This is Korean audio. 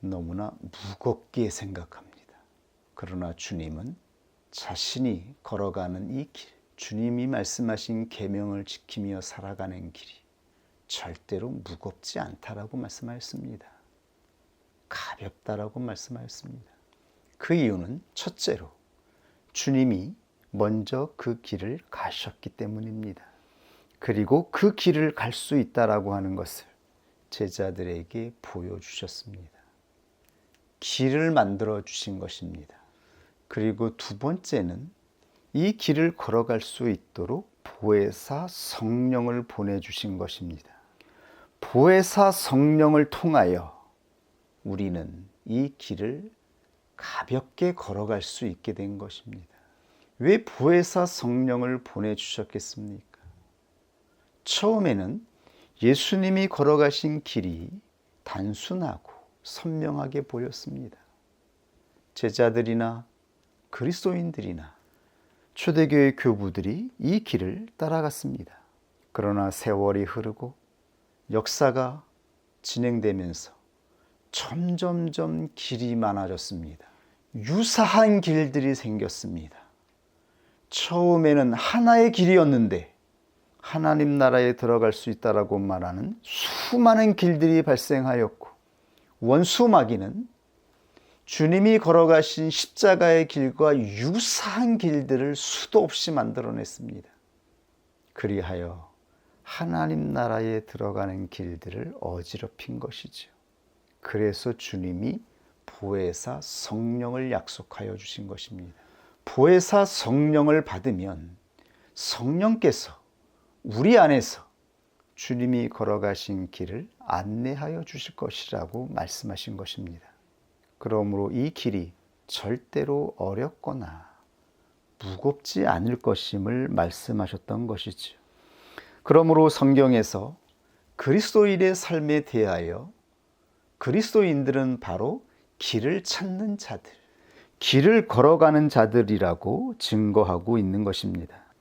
너무나 무겁게 생각합니다. 그러나 주님은 자신이 걸어가는 이 길, 주님이 말씀하신 계명을 지키며 살아가는 길이 절대로 무겁지 않다라고 말씀하였습니다. 가볍다라고 말씀하였습니다. 그 이유는 첫째로 주님이 먼저 그 길을 가셨기 때문입니다. 그리고 그 길을 갈 수 있다라고 하는 것을 제자들에게 보여주셨습니다. 길을 만들어 주신 것입니다. 그리고 두 번째는 이 길을 걸어갈 수 있도록 보혜사 성령을 보내주신 것입니다. 보혜사 성령을 통하여 우리는 이 길을 가볍게 걸어갈 수 있게 된 것입니다. 왜 보혜사 성령을 보내주셨겠습니까? 처음에는 예수님이 걸어가신 길이 단순하고 선명하게 보였습니다. 제자들이나 그리스도인들이나 초대교회 교부들이 이 길을 따라갔습니다. 그러나 세월이 흐르고 역사가 진행되면서 점점점 길이 많아졌습니다. 유사한 길들이 생겼습니다. 처음에는 하나의 길이었는데 하나님 나라에 들어갈 수 있다라고 말하는 수많은 길들이 발생하였고 원수 마귀는 주님이 걸어가신 십자가의 길과 유사한 길들을 수도 없이 만들어냈습니다. 그리하여 하나님 나라에 들어가는 길들을 어지럽힌 것이죠. 그래서 주님이 보혜사 성령을 약속하여 주신 것입니다. 보혜사 성령을 받으면 성령께서 우리 안에서 주님이 걸어가신 길을 안내하여 주실 것이라고 말씀하신 것입니다. 그러므로 이 길이 절대로 어렵거나 무겁지 않을 것임을 말씀하셨던 것이죠. 그러므로 성경에서 그리스도인의 삶에 대하여 그리스도인들은 바로 길을 찾는 자들, 길을 걸어가는 자들이라고 증거하고 있는 것입니다.